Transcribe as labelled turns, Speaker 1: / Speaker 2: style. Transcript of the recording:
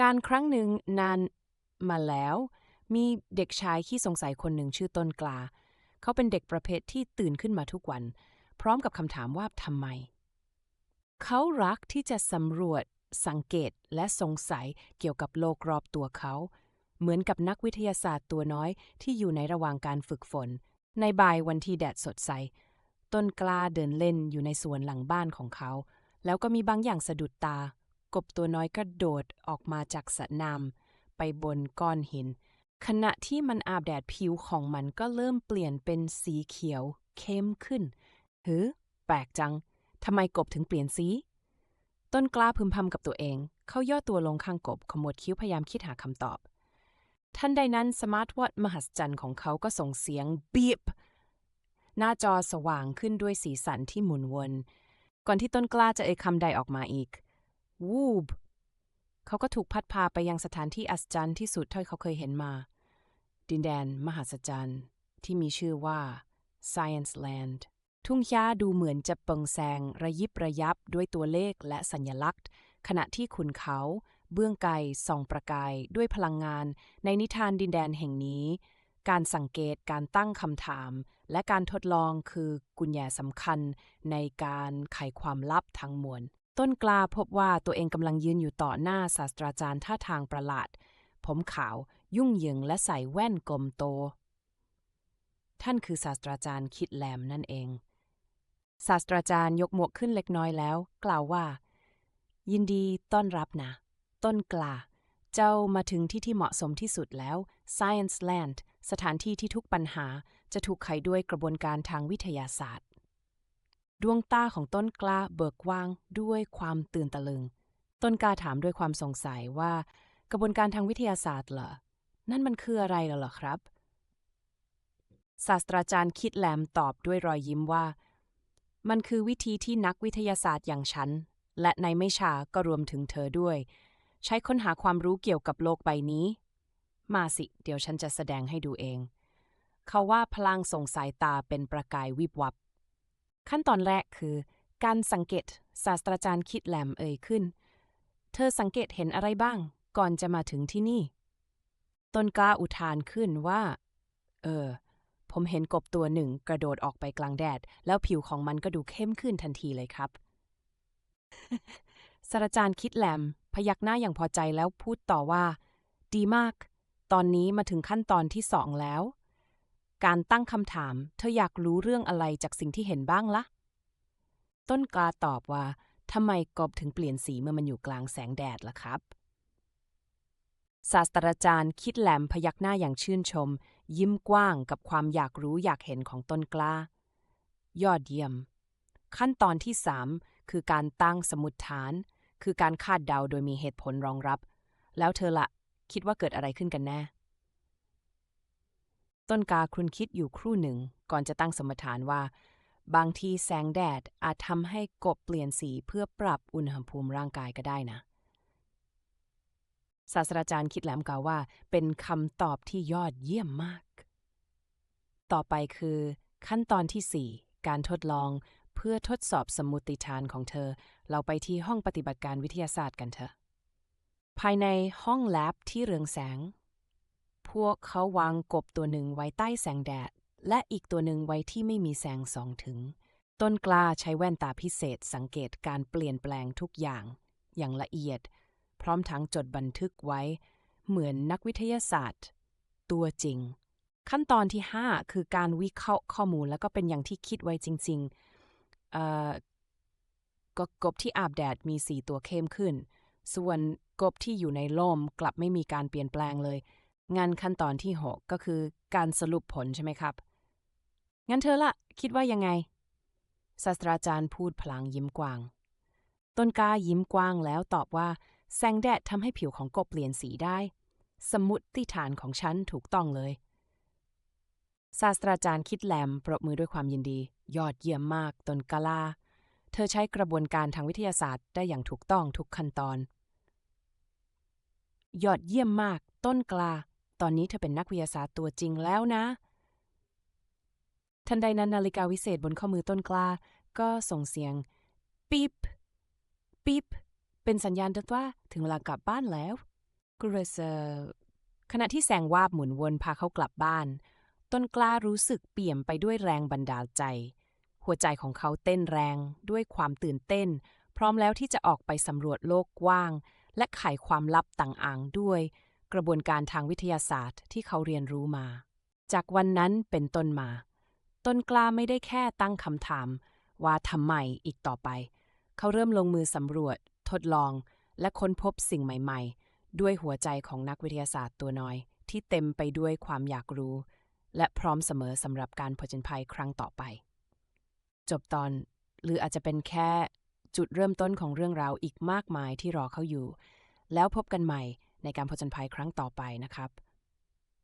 Speaker 1: การครั้งหนึ่งนานมาแล้ว มีเด็กชายขี้สงสัยคนหนึ่งชื่อต้นกลา เขาเป็นเด็กประเภทที่ตื่นขึ้นมาทุกวัน พร้อมกับคำถามว่าทำไม เขารักที่จะสำรวจ สังเกตและสงสัยเกี่ยวกับโลกรอบตัวเขา เหมือนกับนักวิทยาศาสตร์ตัวน้อยที่อยู่ในระหว่างการฝึกฝน ในบ่ายวันที่แดดสดใส ต้นกล้าเดินเล่นอยู่ในสวนหลังบ้านของเขา แล้วก็มีบางอย่างสะดุดตา กบตัวน้อยกระโดดออกมาจากสระน้ำไปบนก้อนหิน ขณะที่มันอาบแดดผิวของมันก็เริ่มเปลี่ยนเป็นสีเขียวเข้มขึ้นเฮ้แปลกจังทำไมกบถึงเปลี่ยนสี ต้นกล้าพึมพำกับตัวเอง เขาย่อตัวลงข้างกบขมวดคิ้วพยายามคิดหาคำตอบ ทันใดนั้นสมาร์ทวอทมหัศจรรย์ของเขาก็ส่งเสียงบีบหน้าจอสว่างขึ้นด้วยสีสันที่หมุนวน ก่อนที่ต้นกล้าจะเอ่ยคำใดออกมาอีก วูบเขาก็ถูกพัดพาไปยังสถานที่อัศจรรย์ที่สุดเท่าที่เขาเคยเห็นมา ดินแดนมหัศจรรย์ที่มีชื่อว่า Science Land ทุ่งหญ้าดูเหมือนจะเปิงแสงระยิบระยับด้วยตัวเลขและสัญลักษณ์ ขณะที่ขุนเขา เบื้องไกลส่องประกายด้วยพลังงาน ในนิทานดินแดนแห่งนี้ การสังเกตการตั้งคำถาม และการทดลองคือกุญแจสำคัญในการไขความลับทั้งมวล ต้นกล้าพบว่าตัวเองกำลังยืนอยู่ต่อหน้าศาสตราจารย์ท่าทางประหลาด ผมขาวยุ่งเหยิงและใส่แว่นกลมโต ท่านคือศาสตราจารย์คิดแลมนั่นเอง ศาสตราจารย์ยกหมวกขึ้นเล็กน้อยแล้ว กล่าวว่า ยินดีต้อนรับนะ ต้นกล้าเจ้ามาถึงที่ที่เหมาะสมที่สุดแล้ว Science Land สถานที่ที่ทุกปัญหาจะถูกไขด้วยกระบวนการทางวิทยาศาสตร์ ดวงตาของต้นกล้าเบิกกว้างด้วยความตื่นตะลึง ต้นกล้าถามด้วยความสงสัยว่า กระบวนการทางวิทยาศาสตร์เหรอ นั่นมันคืออะไรเหรอครับ ศาสตราจารย์คิดแหลมตอบด้วยรอยยิ้มว่า มันคือวิธีที่นักวิทยาศาสตร์อย่างฉัน และในไม่ช้าก็รวมถึงเธอด้วย ใช้ค้นหาความรู้เกี่ยวกับโลกใบนี้ มาสิ เดี๋ยวฉันจะแสดงให้ดูเอง เขาว่าพลังส่งสายตาเป็นประกายวิบวับ ขั้นตอนแรกคือ การสังเกตศาสตราจารย์คิดแหลมเอ่ยขึ้น เธอสังเกตเห็นอะไรบ้าง ก่อนจะมาถึงที่นี่ ต้นกล้าอุทานขึ้นว่า เออ ผมเห็นกบตัวหนึ่งกระโดดออกไปกลางแดด แล้วผิวของมันก็ดูเข้มขึ้นทันทีเลยครับศาสตราจารย์คิดแหลม พยักหน้าอย่างพอใจแล้วพูดต่อว่า ดีมาก ตอนนี้มาถึงขั้นตอนที่สองแล้ว การตั้งคำถาม เธออยากรู้เรื่องอะไรจากสิ่งที่เห็นบ้างละ่ะ ต้นกล้าตอบว่าทำไมกบถึงเปลี่ยนสีเมื่อมันอยู่กลางแสงแดดล่ะครับ ศาสตราจารย์คิดแหลมพยักหน้าอย่างชื่นชม ยิ้มกว้างกับความอยากรู้อยากเห็นของต้นกล้า ยอดเยี่ยม ขั้นตอนที่ 3 คือการตั้งสมมติฐาน คือการคาดเดาโดยมีเหตุผลรองรับ แล้วเธอละคิดว่าเกิดอะไรขึ้นกันแน่ ต้นกาครุนคิดอยู่ครู่หนึ่ง ก่อนจะตั้งสมมติฐานว่า บางทีแสงแดดอาจทำให้กบเปลี่ยนสีเพื่อปรับอุณหภูมิร่างกายก็ได้นะ ศาสตราจารย์คิดแหลมกล่าวว่า เป็นคำตอบที่ยอดเยี่ยมมาก ต่อไปคือ ขั้นตอนที่ 4 การทดลองเพื่อทดสอบสมมติฐานของเธอ เราไปที่ห้องปฏิบัติการวิทยาศาสตร์กันเถอะภายในห้องแลบที่เรืองแสง พวกเขาวางกบตัวหนึ่งไว้ใต้แสงแดด และอีกตัวหนึ่งไว้ที่ไม่มีแสงส่องถึง ต้นกล้าใช้แว่นตาพิเศษสังเกตการเปลี่ยนแปลงทุกอย่าง อย่างละเอียด พร้อมทั้งจดบันทึกไว้ เหมือนนักวิทยาศาสตร์ ตัวจริง ขั้นตอนที่ 5 คือการวิเคราะห์ข้อมูลแล้วก็เป็นอย่างที่คิดไว้จริงๆก็กบที่อาบแดดมีสีตัวเข้มขึ้น ส่วนกบที่อยู่ในล่มกลับไม่มีการเปลี่ยนแปลงเลย งั้นขั้นตอนที่ 6 ก็คือการสรุปผลใช่ไหมครับ งั้นเธอละคิดว่ายังไง ศาสตราจารย์พูดพลางยิ้มกว้าง ต้นกายิ้มกว้างแล้วตอบว่า แสงแดดทำให้ผิวของกบเปลี่ยนสีได้ สมมติฐานของฉันถูกต้องเลย ศาสตราจารย์คิดแหลมปรบมือด้วยความยินดี ยอดเยี่ยมมากต้นกลาเธอใช้กระบวนการทางวิทยาศาสตร์ได้อย่างถูกต้องทุกขั้นตอน ยอดเยี่ยมมาก ต้นกลา ตอนนี้เธอเป็นนักวิทยาศาสตร์ตัวจริงแล้วนะ ทันใดนั้นนาฬิกาวิเศษบนข้อมือต้นกล้า ก็ส่งเสียง ปี๊บปี๊บเป็นสัญญาณเตือนว่าถึงเวลากลับบ้านแล้วกรเซอร์ขณะที่แสงวาบหมุนวนพาเขากลับบ้าน ต้นกล้ารู้สึกเปี่ยมไปด้วยแรงบันดาลใจ หัวใจของเขาเต้นแรงด้วยความตื่นเต้น พร้อมแล้วที่จะออกไปสำรวจโลกกว้าง และไขความลับต่างๆด้วย กระบวนการทางวิทยาศาสตร์ที่เขาเรียนรู้มา จากวันนั้นเป็นต้นมา ต้นกล้าไม่ได้แค่ตั้งคำถาม ว่าทำไมอีกต่อไป เขาเริ่มลงมือสำรวจ ทดลอง และค้นพบสิ่งใหม่ ๆ ด้วยหัวใจของนักวิทยาศาสตร์ตัวน้อย ที่เต็มไปด้วยความอยากรู้ และพร้อมเสมอสำหรับการผจญภัยครั้งต่อไป จบตอนหรืออาจจะเป็นแค่จุดเริ่มต้นของเรื่องราวอีกมากมายที่รอเขาอยู่ แล้วพบกันใหม่ ในการผจญภัยครั้งต่อไปนะครับ